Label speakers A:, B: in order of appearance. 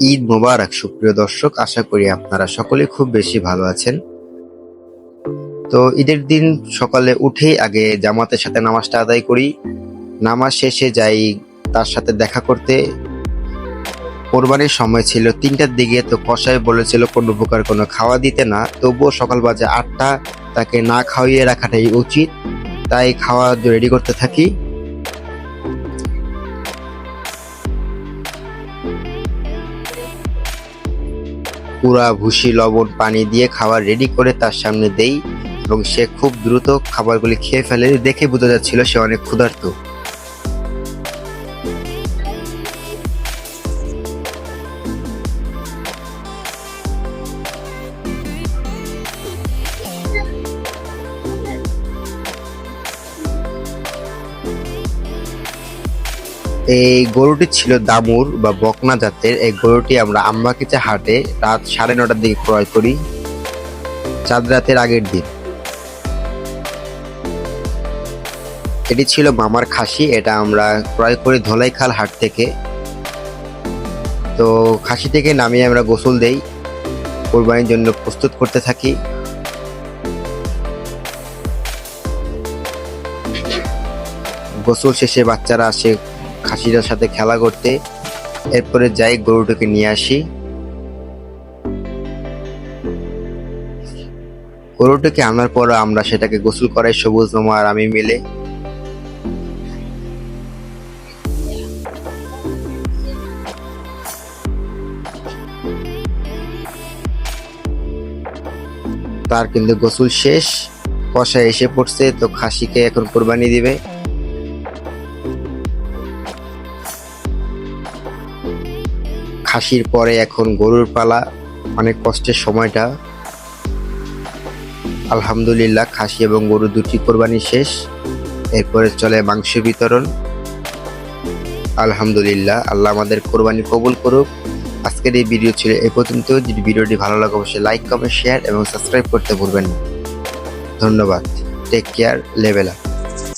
A: ঈদ মোবারক। সুপ্রিয় দর্শক, আশা করি আপনারা সকলে খুব বেশি ভালো আছেন। তো ঈদের দিন সকালে উঠেই আগে জামাতের সাথে নামাজটা আদায় করি। নামাজ শেষে যাই তার সাথে দেখা করতে। কোরবানির সময় ছিল তিনটার দিকে, তো কষাই বলেছিল, কোনো প্রকার কোনো খাওয়া দিতে না। তবুও সকাল বাজে আটটা, তাকে না খাওয়িয়ে রাখাটাই উচিত। তাই খাওয়া রেডি করতে থাকি। পুরা ভুসি লবণ পানি দিয়ে খাবার রেডি করে তার সামনে দেই এবং সে খুব দ্রুত খাবারগুলি খেয়ে ফেলে। দেখে বোঝা যাচ্ছিল সে অনেক ক্ষুধার্ত। এই গরুটি ছিল দামুর বা বকনা জাতের। এই গরুটি আমরা আম্বাকিচা হাটে রাত সাড়ে নটার দিকে ক্রয় করি। চাঁদ রাতের আগের দিন। এটি ছিল মামার খাসি, এটা আমরা ক্রয় করি ধলাইখাল হাট থেকে। তো খাসি থেকে নামিয়ে আমরা গোসল দেই, কোরবানির জন্য প্রস্তুত করতে থাকি। গোসল শেষে বাচ্চারা আসে খাসিটার সাথে খেলা করতে। এরপরে যাই গরুটাকে নিয়ে আসি। গরুটাকে আনার পর আমরা সেটাকে গোসল করাই সবুজ মামা আর আমি মিলে। তার কিন্তু গোসল শেষ। কষা এসে পড়ছে, তো খাসিকে এখন কোরবানি দিবে। খাসির পরে এখন গরুর পালা, অনেক কষ্টের সময়টা। আলহামদুলিল্লাহ, খাসি এবং গরু দুটি কোরবানি শেষ, এরপরে চলে মাংস বিতরণ। আলহামদুলিল্লাহ, আল্লাহ আমাদের কোরবানি কবুল করুক। আজকের এই ভিডিও ছিল এই পর্যন্ত। যদি ভিডিওটি ভালো লাগে, অবশ্যই লাইক কমেন্ট শেয়ার এবং সাবস্ক্রাইব করতে ভুলবেন না। ধন্যবাদ। Take care লেভেলা